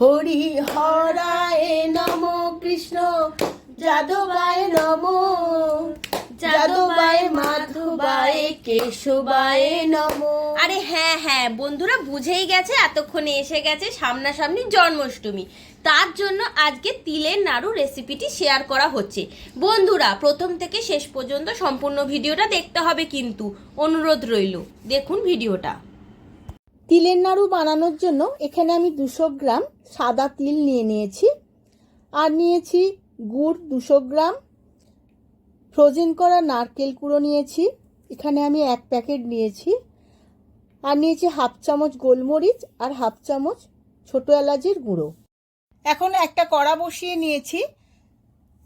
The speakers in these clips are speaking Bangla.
হরি হরায় নম কৃষ্ণ, যাদবায় নম, যাদবায় মাধবায় কেশবায় নম। আরে হ্যাঁ হ্যাঁ বন্ধুরা বুঝেই গেছে, এতক্ষণে এসে গেছে সামনাসামনি জন্মাষ্টমী। তার জন্য আজকে তিলের নাড়ু রেসিপিটি শেয়ার করা হচ্ছে। বন্ধুরা, প্রথম থেকে শেষ পর্যন্ত সম্পূর্ণ ভিডিওটা দেখতে হবে কিন্তু। অনুরোধ রইল, দেখুন ভিডিওটা। তিলের নাড়ু বানানোর জন্য এখানে আমি দুশো গ্রাম সাদা তিল নিয়ে নিয়েছি। আর নিয়েছি গুড় দুশো গ্রাম। ফ্রোজেন করা নারকেল কুড়ো নিয়েছি। এখানে আমি এক প্যাকেট নিয়েছি। আর নিয়েছি হাফ চামচ গোলমরিচ আর হাফ চামচ ছোটো এলাচের গুঁড়ো। এখন একটা কড়া বসিয়ে নিয়েছি।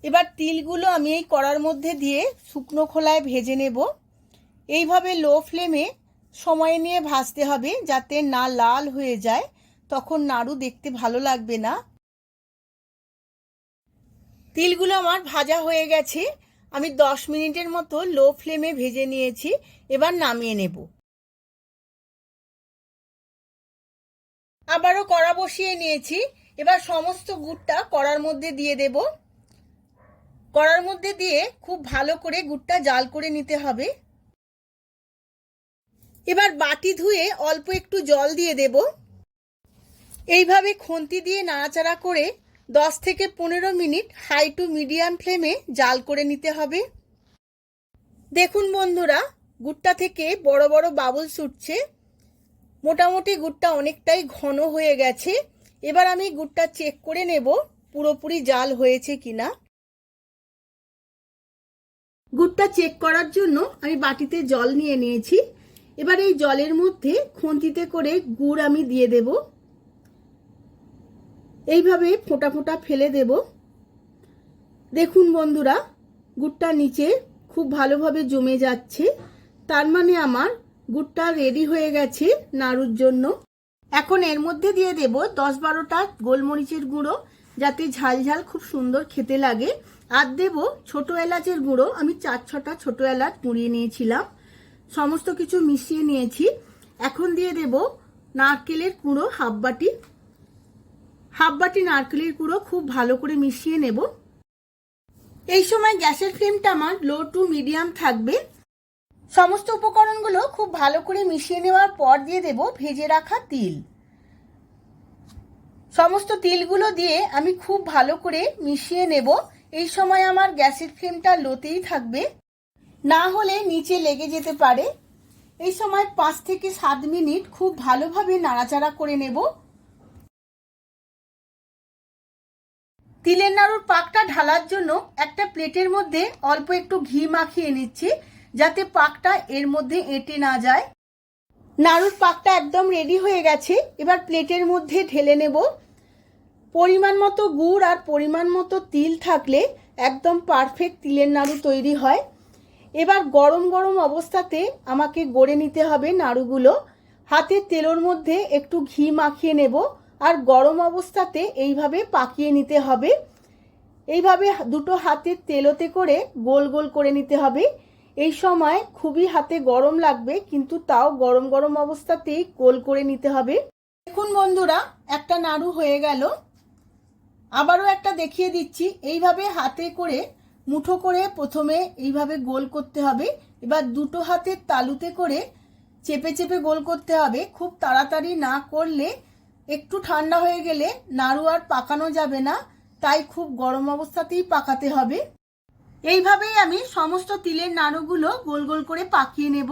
এবার তিলগুলো আমি এই কড়ার মধ্যে দিয়ে শুকনো খোলায় ভেজে নেব। এইভাবে লো ফ্লেমে সময় নিয়ে ভাজতে হবে যাতে না লাল হয়ে যায়। তখন নাড়ু দেখতে ভালো লাগবে না। তিলগুলো আমার ভাজা হয়ে গেছে। আমি দশ মিনিটের মতো লো ফ্লেমে ভেজে নিয়েছি। এবার নামিয়ে নেব। আবারও কড়া বসিয়ে নিয়েছি। এবার সমস্ত গুড়টা কড়ার মধ্যে দিয়ে দেব। কড়ার মধ্যে দিয়ে খুব ভালো করে গুড়টা জাল করে নিতে হবে। এবার বাটি ধুয়ে অল্প একটু জল দিয়ে দেব। এইভাবে খুন্তি দিয়ে নাড়াচাড়া করে দশ থেকে পনেরো মিনিট হাই টু মিডিয়াম ফ্লেমে জাল করে নিতে হবে। দেখুন বন্ধুরা, গুড়টা থেকে বড় বড় বাবুল ছুটছে। মোটামুটি গুড়টা অনেকটাই ঘন হয়ে গেছে। এবার আমি গুড়টা চেক করে নেব পুরোপুরি জাল হয়েছে কিনা। গুড়টা চেক করার জন্য আমি বাটিতে জল নিয়ে নিয়েছি। এবার এই জলের মধ্যে খুন্তিতে করে গুড় আমি দিয়ে দেব। এইভাবে ফোঁটা ফোঁটা ফেলে দেব। দেখুন বন্ধুরা, গুড়টা নিচে খুব ভালোভাবে জমে যাচ্ছে। তার মানে আমার গুড়টা রেডি হয়ে গেছে নাড়ুর জন্য। এখন এর মধ্যে দিয়ে দেব দশ বারোটা গোলমরিচের গুঁড়ো, যাতে ঝাল ঝাল খুব সুন্দর খেতে লাগে। আর দেব ছোট এলাচের গুঁড়ো, আমি চার ছটা ছোট এলাচ গুঁড়িয়ে নিয়েছিলাম। সমস্ত কিছু মিশিয়ে নিয়েছি। এখন দিয়ে দেব নারকেলের কুঁড়ো হাফ বাটি। হাফ বাটি নারকেলের কুড়ো খুব ভালো করে মিশিয়ে নেব। এই সময় গ্যাসের ফ্লেমটা আমার লো টু মিডিয়াম থাকবে। সমস্ত উপকরণগুলো খুব ভালো করে মিশিয়ে নেওয়ার পর দিয়ে দেব ভেজে রাখা তিল। সমস্ত তিলগুলো দিয়ে আমি খুব ভালো করে মিশিয়ে নেব। এই সময় আমার গ্যাসের ফ্লেমটা লোতেই থাকবে। না হলে নিচে লেগে যেতে পারে। এই সময় পাঁচ থেকে সাত মিনিট খুব ভালোভাবে নাড়াচাড়া করে নেব। তিলের নাড়ুর পাকটা ঢালার জন্য একটা প্লেটের মধ্যে অল্প একটু ঘি মাখিয়ে নিচ্ছি, যাতে পাকটা এর মধ্যে এঁটে না যায়। নাড়ুর পাকটা একদম রেডি হয়ে গেছে, এবার প্লেটের মধ্যে ঢেলে নেব। পরিমাণ মতো গুড় আর পরিমাণ মতো তিল থাকলে একদম পারফেক্ট তিলের নাড়ু তৈরি হয়। এবার গরম গরম অবস্থাতে আমাকে গড়ে নিতে হবে নাড়ুগুলো। হাতের তেলোর মধ্যে একটু ঘি মাখিয়ে নেব আর গরম অবস্থাতে এইভাবে পাকিয়ে নিতে হবে। এইভাবে দুটো হাতের তেলোতে করে গোল গোল করে নিতে হবে। এই সময় খুবই হাতে গরম লাগবে, কিন্তু তাও গরম গরম অবস্থাতেই গোল করে নিতে হবে। দেখুন বন্ধুরা, একটা নাড়ু হয়ে গেল। আবারও একটা দেখিয়ে দিচ্ছি। এইভাবে হাতে করে মুঠো করে প্রথমে এইভাবে গোল করতে হবে। এবার দুটো হাতের তালুতে করে চেপে চেপে গোল করতে হবে। খুব তাড়াতাড়ি না করলে একটু ঠান্ডা হয়ে গেলে নাড়ু আর পাকানো যাবে না। তাই খুব গরম অবস্থাতেই পাকাতে হবে। এইভাবেই আমি সমস্ত তিলের নাড়ুগুলো গোল গোল করে পাকিয়ে নেব।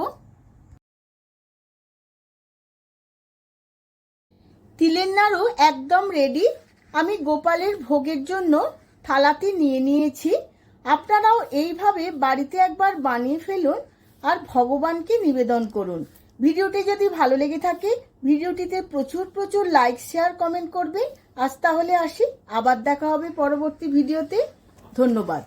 তিলের নাড়ু একদম রেডি আমি গোপালের ভোগের জন্য থালাতে নিয়ে নিয়েছি। আপনারাও এইভাবে বাড়িতে একবার বানিয়ে ফেলুন আর ভগবানকে নিবেদন করুন। ভিডিওটি যদি ভালো লেগে থাকে, ভিডিওটিতে প্রচুর প্রচুর লাইক শেয়ার কমেন্ট করবেন। আজ তাহলে আসি, আবার দেখা হবে পরবর্তী ভিডিওতে। ধন্যবাদ।